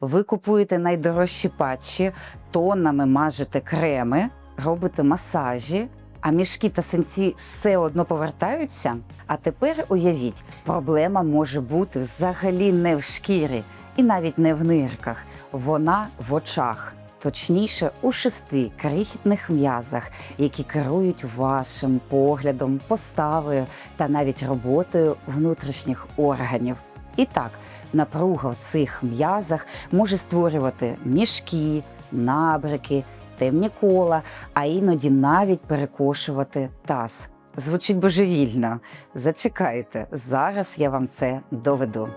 Ви купуєте найдорожчі патчі, тоннами мажете креми, робите масажі, а мішки та синці все одно повертаються. А тепер уявіть, проблема може бути взагалі не в шкірі і навіть не в нирках. Вона в очах. Точніше, у шести крихітних м'язах, які керують вашим поглядом, поставою та навіть роботою внутрішніх органів. І так, напруга в цих м'язах може створювати мішки, набрики, темні кола, а іноді навіть перекошувати таз. Звучить божевільно. Зачекайте, зараз я вам це доведу.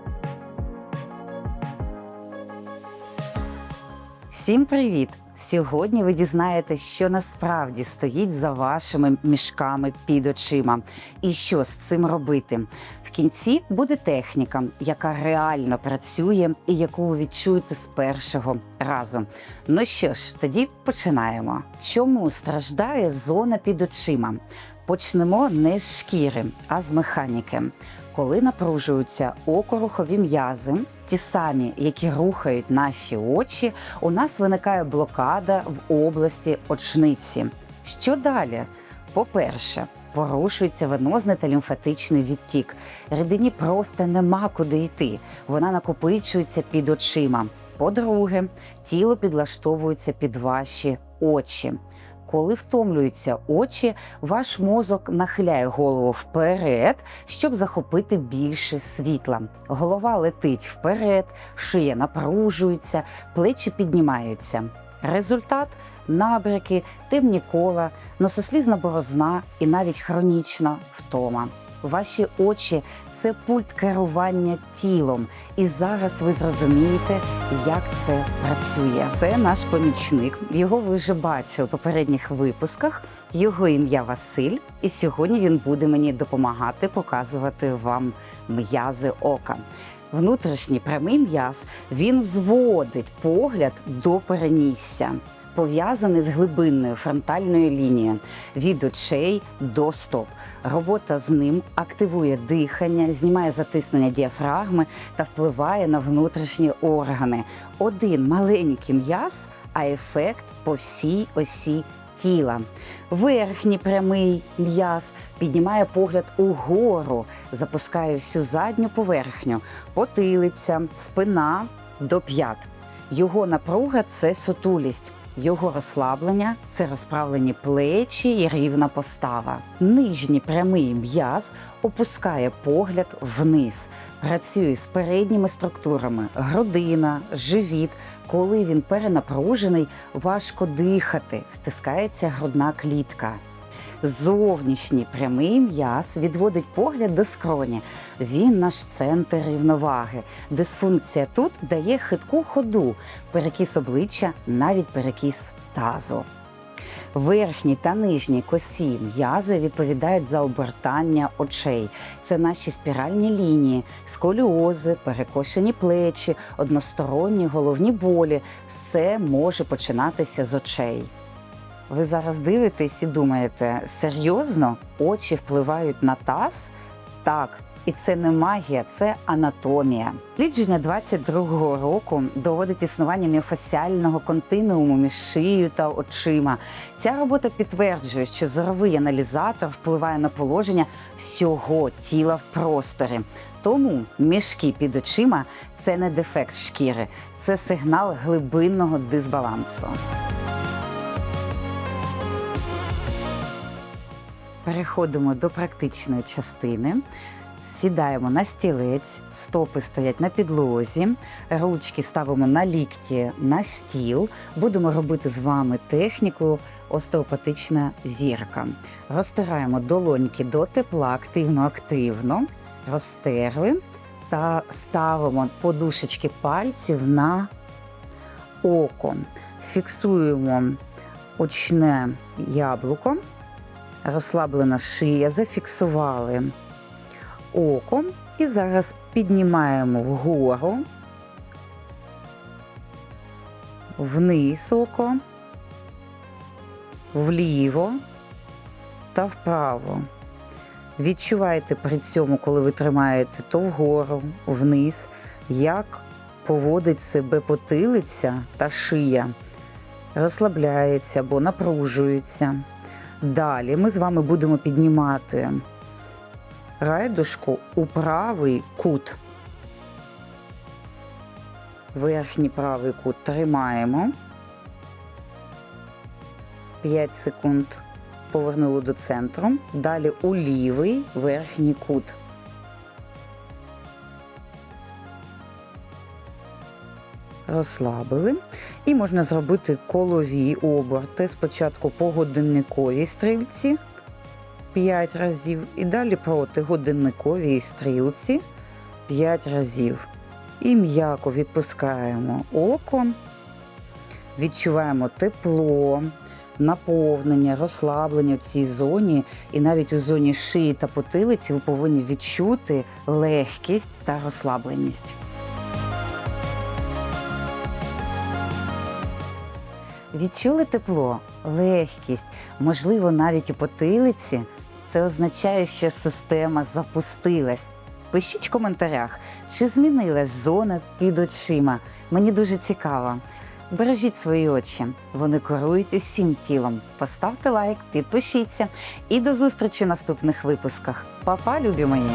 Всім привіт! Сьогодні ви дізнаєтесь, що насправді стоїть за вашими мішками під очима, і що з цим робити. В кінці буде техніка, яка реально працює і яку ви відчуєте з першого разу. Ну що ж, тоді починаємо. Чому страждає зона під очима? Почнемо не з шкіри, а з механіки. Коли напружуються окорухові м'язи, ті самі, які рухають наші очі, у нас виникає блокада в області очниці. Що далі? По-перше, порушується венозний та лімфатичний відтік. Рідині просто нема куди йти. Вона накопичується під очима. По-друге, тіло підлаштовується під ваші очі. Коли втомлюються очі, ваш мозок нахиляє голову вперед, щоб захопити більше світла. Голова летить вперед, шия напружується, плечі піднімаються. Результат набряки, темні кола, носослізна борозна і навіть хронічна втома. Ваші очі це пульт керування тілом, і зараз ви зрозумієте, як це працює. Це наш помічник. Його ви вже бачили в попередніх випусках. Його ім'я Василь, і сьогодні він буде мені допомагати показувати вам м'язи ока. Внутрішній прямий м'яз він зводить погляд до перенісся. Пов'язаний з глибинною фронтальною лінією від очей до стоп. Робота з ним активує дихання, знімає затиснення діафрагми та впливає на внутрішні органи. Один маленький м'яз, а ефект по всій осі тіла. Верхній прямий м'яз піднімає погляд угору, запускає всю задню поверхню, потилиця, спина до п'ят. Його напруга це сутулість. Його розслаблення це розправлені плечі і рівна постава. Нижній прямий м'яз опускає погляд вниз, працює з передніми структурами грудина, живіт. Коли він перенапружений, важко дихати, стискається грудна клітка. Зовнішній прямий м'яз відводить погляд до скроні. Він наш центр рівноваги. Дисфункція тут дає хитку ходу, перекіс обличчя, навіть перекіс тазу. Верхні та нижні косі м'язи відповідають за обертання очей. Це наші спіральні лінії, сколіози, перекошені плечі, односторонні головні болі. Все може починатися з очей. Ви зараз дивитесь і думаєте, серйозно очі впливають на таз? Так, і це не магія, це анатомія. Дослідження 22-го року доводить існування міофасіального континууму між шиєю та очима. Ця робота підтверджує, що зоровий аналізатор впливає на положення всього тіла в просторі. Тому мішки під очима це не дефект шкіри, це сигнал глибинного дисбалансу. Переходимо до практичної частини. Сідаємо на стілець, стопи стоять на підлозі, ручки ставимо на лікті на стіл. Будемо робити з вами техніку остеопатична зірка. Розтираємо долоньки до тепла активно-активно, розтерли та ставимо подушечки пальців на око. Фіксуємо очне яблуко розслаблена шия, зафіксували око і зараз піднімаємо вгору, вниз око, вліво та вправо. Відчувайте при цьому, коли ви тримаєте то вгору, вниз, як поводить себе потилиця та шия, розслабляється або напружується. Далі ми з вами будемо піднімати райдушку у правий кут. Верхній правий кут тримаємо. 5 секунд повернули до центру. Далі у лівий верхній кут. Розслабили. І можна зробити колові оберти спочатку по годинниковій стрільці 5 разів, і далі проти годинниковій стрілці 5 разів. І м'яко відпускаємо око, відчуваємо тепло, наповнення, розслаблення в цій зоні, і навіть у зоні шиї та потилиці ви повинні відчути легкість та розслабленість. Відчули тепло, легкість, можливо, навіть у потилиці. Це означає, що система запустилась. Пишіть в коментарях, чи змінилась зона під очима. Мені дуже цікаво. Бережіть свої очі, вони керують усім тілом. Поставте лайк, підпишіться і до зустрічі в наступних випусках. Па-па, любі мої!